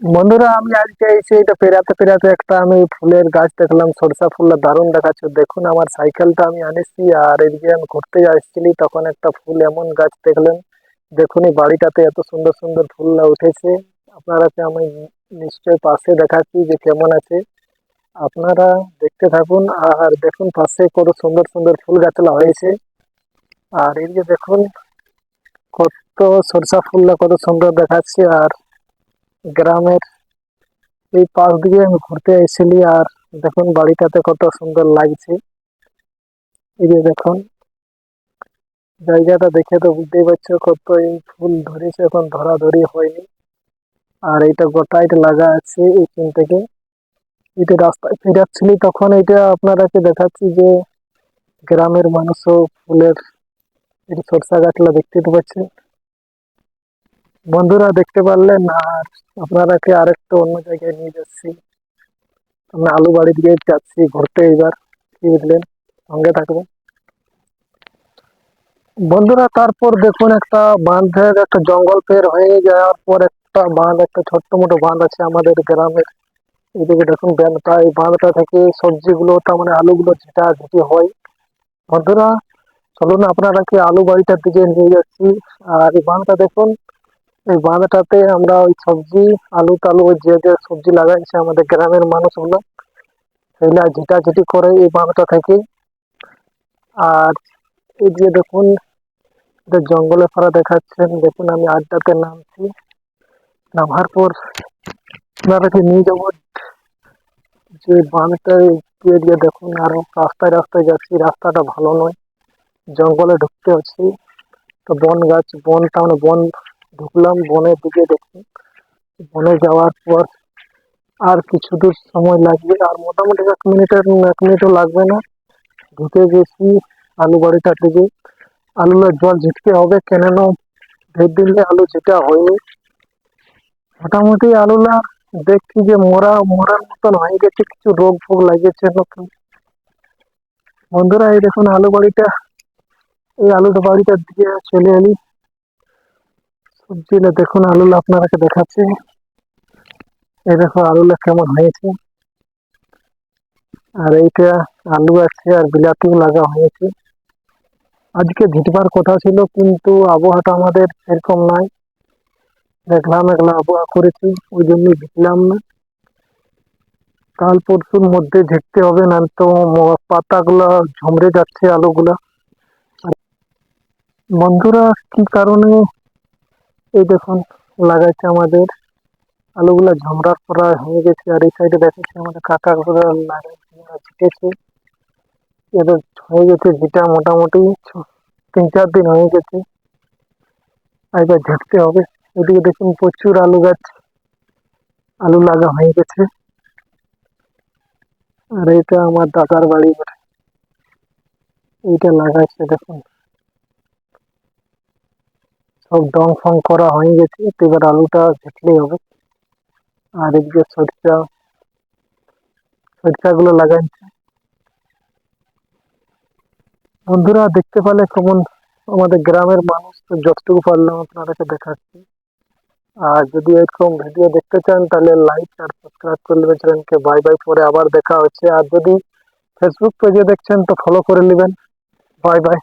বন্ধুরা, আমি আজকে এসে এটা পেরাতে পেরাতে একটা আমি ফুলের গাছ দেখলাম, সরষা ফুলটা দারুণ দেখাচ্ছে। দেখুন, আমার সাইকেলটা আমি আনেছি আর এদিকে আমি ঘুরতে আসছিলি, তখন একটা ফুল এমন গাছ দেখলেন। দেখুন এই বাড়িটাতে এত সুন্দর সুন্দর ফুলটা উঠেছে। আপনারাকে আমি নিশ্চয় পাশে দেখাচ্ছি যে কেমন আছে? আপনারা দেখতে থাকুন, আর দেখুন, পাশে কত সুন্দর সুন্দর ফুল গাছলা হয়েছে। আর এদিকে দেখুন, কত সরষা ফুলটা কত সুন্দর দেখাচ্ছে, আর গ্রামের এই পাশ দিয়ে আমি ঘুরতে এসেছিলি আর দেখুন বাড়িটাতে কত সুন্দর লাগছে। এই যে দেখুন, জায়গাটা দেখে তো বুঝতেই পারছ কত এই ফুল ধরেছে, এখন ধরাধরি হয়নি। আর এটা গোটাইট লাগা আছে এইখান থেকে। এটা রাস্তায় ফেরাচ্ছিলি তখন এটা আপনারাকে দেখাচ্ছি যে গ্রামের মানুষও ফুলের সরষা গাছলা দেখতে তো বন্ধুরা দেখতে পারলেন, আর আপনারাকে আরেকটু অন্য জায়গায় নিয়ে যাচ্ছি? আমরা আলু বাড়ি দিয়ে যাচ্ছি ঘুরতে এবার, কি বুঝলেন সঙ্গে থাকবেন। বন্ধুরা, তারপর দেখুন একটা বাঁধের একটা জঙ্গল পের হয়ে যাওয়ার পর একটা বাঁধ, একটা ছোট্ট মোটো বাঁধ আছে আমাদের গ্রামের এদিকে দেখুন বাঁধটা এই বাঁধটা থেকে সবজিগুলো, তার মানে আলুগুলো ঝিটা ঝিটি হয়। বন্ধুরা, চলুন আপনারা কি আলু বাড়িটার দিকে নিয়ে যাচ্ছি। আর এই বাঁধটা দেখুন এই বাঁধটাতে আমরা ওই সবজি, আলু টালু, ওই যে যে সবজি লাগাইছে আমাদের গ্রামের মানুষগুলো সেগুলা ঝিটাঝিটি করে এই বাঁধটা থেকে। আর এই যে দেখুন জঙ্গলে ফারা দেখাচ্ছেন, দেখুন আমি আড্ডাতে নামছি। নামার পর আপনারাকে নিয়ে যাব। যে বাঁধটা দিয়ে দেখুন, আরও রাস্তায় রাস্তায় যাচ্ছি, রাস্তাটা ভালো নয়। জঙ্গলে ঢুকতে হচ্ছে। তো বন গাছ বনটা মানে বন ঢুকলাম বনের দিকে দেখুন বনে যাওয়ার পর আর কিছু দূর সময় লাগবে আর মোটামুটি এক মিনিটের এক মিনিটও লাগবে না। ঢুকে গেছি আলু বাড়িটার দিকে। আলুর জল ঝিটকে হবে কেননা ঢের দিলে আলু ঝিটা হয়নি। মোটামুটি আলুলা দেখছি যে মোরা, মোরার মতন হয়ে গেছে, কিছু রোগ ফোগ লাগিয়েছে নতুন। বন্ধুরা, এই দেখুন আলু বাড়িটা। এই আলুটা বাড়িটার দিকে চলে এলি। সবজিটা দেখুন আলুলা আপনারাকে দেখাচ্ছি। এই দেখো আলুলা কেমন হয়েছে। আর এইটা আলু আছে আর বিলাতিও লাগা হয়েছে। আজকে ঝিটবার কথা ছিল, কিন্তু আবহাওয়াটা আমাদের সেরকম নাই। দেখলাম মেঘলা আবহাওয়া করেছি ওই জন্যই ভিজলাম না। কাল পরশুর মধ্যে ঝেঁকতে হবে না তো পাতাগুলা ঝমড়ে যাচ্ছে আলুগুলা। বন্ধুরা, কি কারণে এই দেখুন, লাগাইছে আমাদের আলুগুলা ঝমড়ার প্রায় হয়ে গেছে। আর এই সাইডে দেখাচ্ছে আমাদের কাকা ঝেঁকেছে এদের হয়ে গেছে যেটা মোটামুটি তিন চার দিন হয়ে গেছে। এবার ঝেঁকতে হবে। এদিকে দেখুন প্রচুর আলু গাছ, আলু লাগা হয়ে গেছে। আর এটা আমার দাদার বাড়ি। এইটা লাগাইছে দেখুন। সব ডং ফং করা হয়ে গেছে, তো এবার আলুটা ঝেঁকলেই হবে। আর এদিকে সরষা সরষা গুলো লাগাইছে। বন্ধুরা, দেখতে পেলে কেমন? আমাদের গ্রামের মানুষ তো যতটুকু পারলাম আপনাদেরকে দেখাচ্ছি। আর যদি এরকম ভিডিও দেখতে চান, তাহলে লাইক আর সাবস্ক্রাইব করে নেবেন চ্যানেলকে। বাই বাই পরে আবার দেখা হচ্ছে। আর যদি ফেসবুক পেজে দেখছেন, তো ফলো করে নেবেন। Bye bye